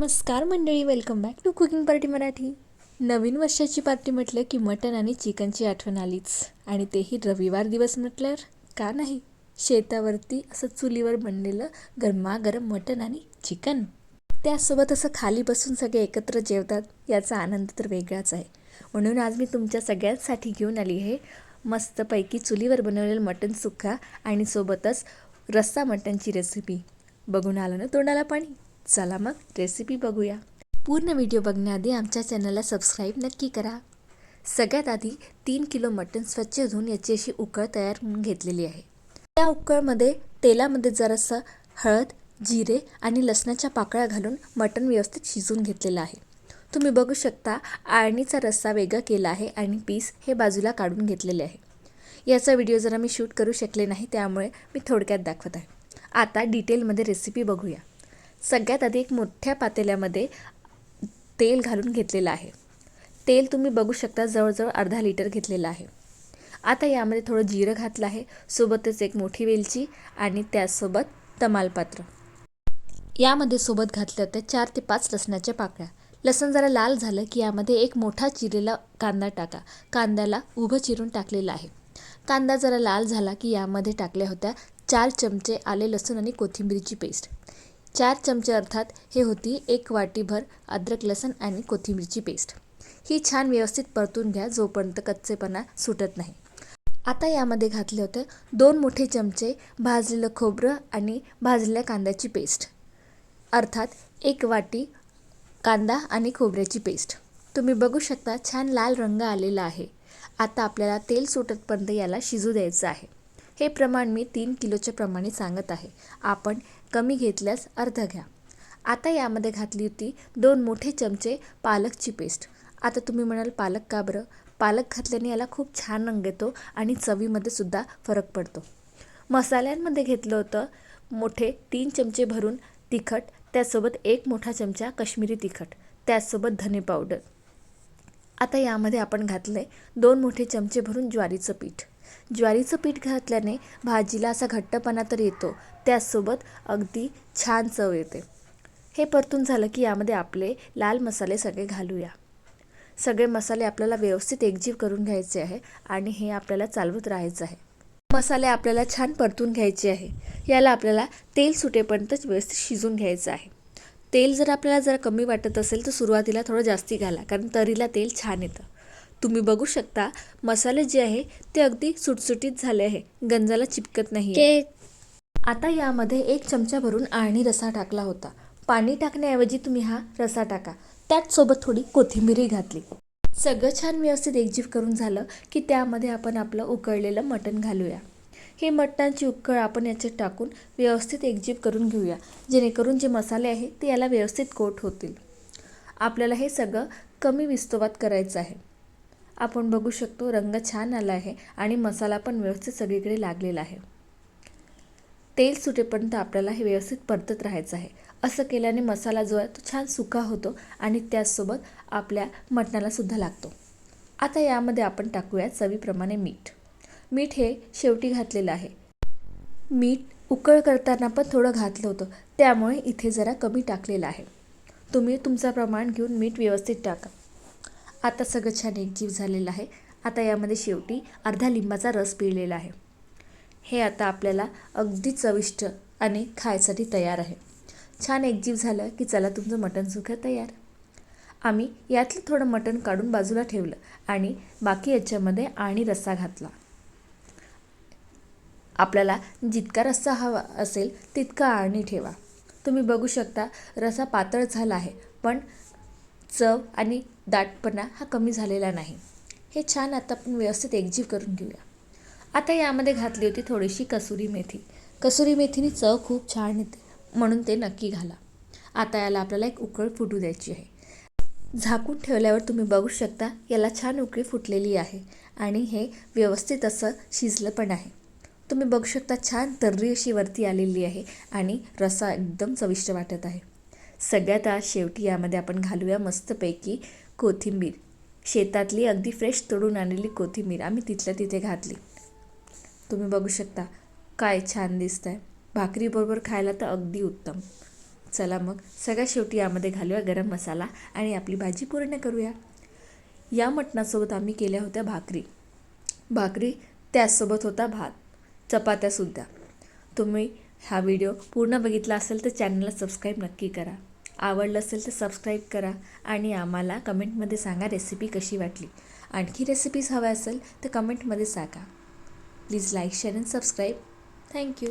नमस्कार मंडळी welcome back to cooking party Marathi. नवीन वर्षाची पार्टी म्हटलं की मटण आणि चिकनची आठवण आलीच. आणि तेही रविवार दिवस म्हटल्यावर का नाही? शेतावरती असं चुलीवर बनलेलं गरमागरम मटण आणि चिकन. त्यासोबत असं खाली बसून सगळे एकत्र जेवतात याचा आनंद तर वेगळाच आहे. म्हणून आज मी तुमच्या सगळ्यांसाठी घेऊन आली आहे मस्तपैकी चुलीवर बनवलेलं मटण सुक्का आणि सोबतच रस्सा मटणची रेसिपी बघून आलं ना तोंडाला पाणी? चला मग रेसिपी बघूया. पूर्ण व्हिडिओ बघण्याआधी आमच्या चॅनलला सबस्क्राईब नक्की करा. सगळ्यात आधी तीन किलो मटण स्वच्छ धुवून याची अशी उकळ तयार होऊन घेतलेली आहे. त्या उकळमध्ये तेलामध्ये जरासं हळद जिरे आणि लसणाच्या पाकळ्या घालून मटण व्यवस्थित शिजवून घेतलेलं आहे. तुम्ही बघू शकता आळणीचा रस्सा वेगळा केला आहे आणि पीस हे बाजूला काढून घेतलेले आहे. याचा व्हिडिओ जरा मी शूट करू शकले नाही त्यामुळे मी थोडक्यात दाखवत आहे. आता डिटेलमध्ये रेसिपी बघूया. सगळ्यात आधी एक मोठ्या पातेल्यामध्ये तेल घालून घेतलेलं आहे. तेल तुम्ही बघू शकता जवळजवळ अर्धा लिटर घेतलेलं आहे. आता यामध्ये थोडं जिरं घातलं आहे सोबतच एक मोठी वेलची आणि त्यासोबत तमालपत्र. यामध्ये सोबत घातल्या होत्या चार ते पाच लसणाच्या पाकळ्या. लसण जरा लाल झालं की यामध्ये एक मोठा चिरलेला कांदा टाका. कांद्याला उभं चिरून टाकलेलं आहे. कांदा जरा लाल झाला की यामध्ये टाकल्या होत्या चार चमचे आले लसूण आणि कोथिंबीरची पेस्ट. चार चमचे अर्थात हे होती एक वाटीभर अद्रक लसण आणि कोथिंबीरची पेस्ट. ही छान व्यवस्थित परतून घ्या जोपर्यंत कच्चेपणा सुटत नाही. आता यामध्ये घातले होते दोन मोठे चमचे भाजलेलं खोबरं आणि भाजलेल्या कांद्याची पेस्ट. अर्थात एक वाटी कांदा आणि खोबऱ्याची पेस्ट. तुम्ही बघू शकता छान लाल रंग आलेला आहे. आता आपल्याला तेल सुटतपर्यंत याला शिजू द्यायचं आहे. हे प्रमाण मी तीन किलोच्या प्रमाणे सांगत आहे. आपण कमी घेतल्यास अर्ध घ्या. आता यामध्ये घातली होती दोन मोठे चमचे पालकची पेस्ट. आता तुम्ही म्हणाल पालक का बरं? पालक घातल्याने याला खूप छान रंग येतो आणि चवीमध्ये सुद्धा फरक पडतो. मसाल्यांमध्ये घेतलं होतं मोठे तीन चमचे भरून तिखट त्यासोबत एक मोठा चमचा कश्मीरी तिखट त्याचसोबत धने पावडर. आता यामध्ये आपण घातलं आहे दोन मोठे चमचे भरून ज्वारीचं पीठ. ज्वारीचं पीठ घातल्याने भाजीला असा घट्टपणा तर येतो. त्याचसोबत अगदी छान चव येते. हे परतून झालं की यामध्ये आपले लाल मसाले सगळे घालूया. सगळे मसाले आपल्याला व्यवस्थित एकजीव करून घ्यायचे आहे आणि हे आपल्याला चालवत राहायचं आहे. मसाले आपल्याला छान परतून घ्यायचे आहे. याला आपल्याला तेल सुटेपर्यंतच व्यवस्थित शिजून घ्यायचं आहे. तेल जर आपल्याला जरा कमी वाटत असेल तर सुरुवातीला थोडं जास्ती घाला कारण तरीला तेल छान येतं. तुम्ही बघू शकता मसाले जे आहे ते अगदी सुटसुटीत झाले आहे. गंजाला चिपकत नाही आता यामध्ये एक चमचा भरून आळणी रसा टाकला होता. पाणी टाकण्याऐवजी तुम्ही हा रसा टाका. त्याच सोबत थोडी कोथिंबीरही घातली. सगळं छान व्यवस्थित एकजीव करून झालं की त्यामध्ये आपण आपलं उकळलेलं मटण घालूया. हे मटणाची उकळ आपण याच्यात टाकून व्यवस्थित एकजीव करून घेऊया. जेणेकरून जे मसाले आहे ते याला व्यवस्थित कोट होतील. आपल्याला हे सगळं कमी विस्तवात करायचं आहे. आपण बघू शकतो रंग छान आला आहे आणि मसाला पण व्यवस्थित सगळीकडे लागलेला आहे. तेल सुटेपर्यंत आपल्याला हे व्यवस्थित परतत राहायचं आहे. असं केल्याने मसाला जो आहे तो छान सुका होतो आणि त्याचसोबत आपल्या मटणाला सुद्धा लागतो. आता यामध्ये आपण टाकूया चवीप्रमाणे मीठ. मीठ हे शेवटी घातलेलं आहे. मीठ उकळ करताना पण थोडं घातलं होतं. त्यामुळे इथे जरा कमी टाकलेलं आहे. तुम्ही तुमचं प्रमाण घेऊन मीठ व्यवस्थित टाका. आता सगळं छान एकजीव झालेलं आहे. आता यामध्ये शेवटी अर्धा लिंबाचा रस पिळलेला आहे. हे आता आपल्याला अगदी चविष्ट आणि खायसाठी तयार आहे. छान एकजीव झालं की चला तुमचं मटण सुखं तयार. आम्ही यातलं थोडं मटण काढून बाजूला ठेवलं आणि बाकी याच्यामध्ये आणि रस्सा घातला. आपल्याला जितका रस्सा हवा असेल तितका आळणी ठेवा. तुम्ही बघू शकता रसा पातळ झाला आहे पण चव आणि दाटपणा हा कमी झालेला नाही. हे छान आता आपण व्यवस्थित एकजीव करून घेऊया. आता यामध्ये घातली होती थोडीशी कसुरी मेथी. कसुरी मेथीने चव खूप छान येते म्हणून ते नक्की घाला. आता याला आपल्याला एक उकळ फुटू द्यायची आहे. झाकून ठेवल्यावर तुम्ही बघू शकता याला छान उकळी फुटलेली आहे आणि हे व्यवस्थित असं शिजलं पण आहे. तुम्ही बघू शकता छान तर्री अशी वरती आलेली आहे आणि रसा एकदम चविष्ट वाटत आहे. सगळ्यात आज शेवटी यामध्ये आपण घालूया मस्तपैकी कोथिंबीर. शेतातली अगदी फ्रेश तोडून आणलेली कोथिंबीर आम्ही तिथल्या तिथे घातली. तुम्ही बघू शकता काय छान दिसत आहे भाकरीबरोबर खायला तर अगदी उत्तम. चला मग सगळ्या शेवटी यामध्ये घालूया गरम मसाला आणि आपली भाजी पूर्ण करूया. या मटणासोबत आम्ही केल्या होत्या भाकरी. भाकरी त्याचसोबत होता भात. चपात्यासुद्धा तुम्ही हा व्हिडिओ पूर्ण बघितला असेल तर चॅनलला सबस्क्राईब नक्की करा. आवडलं असेल तर सबस्क्राईब करा आणि आम्हाला कमेंटमध्ये सांगा रेसिपी कशी वाटली. आणखी रेसिपीज हव्या असेल तर कमेंटमध्ये सांगा. Please like share and subscribe thank you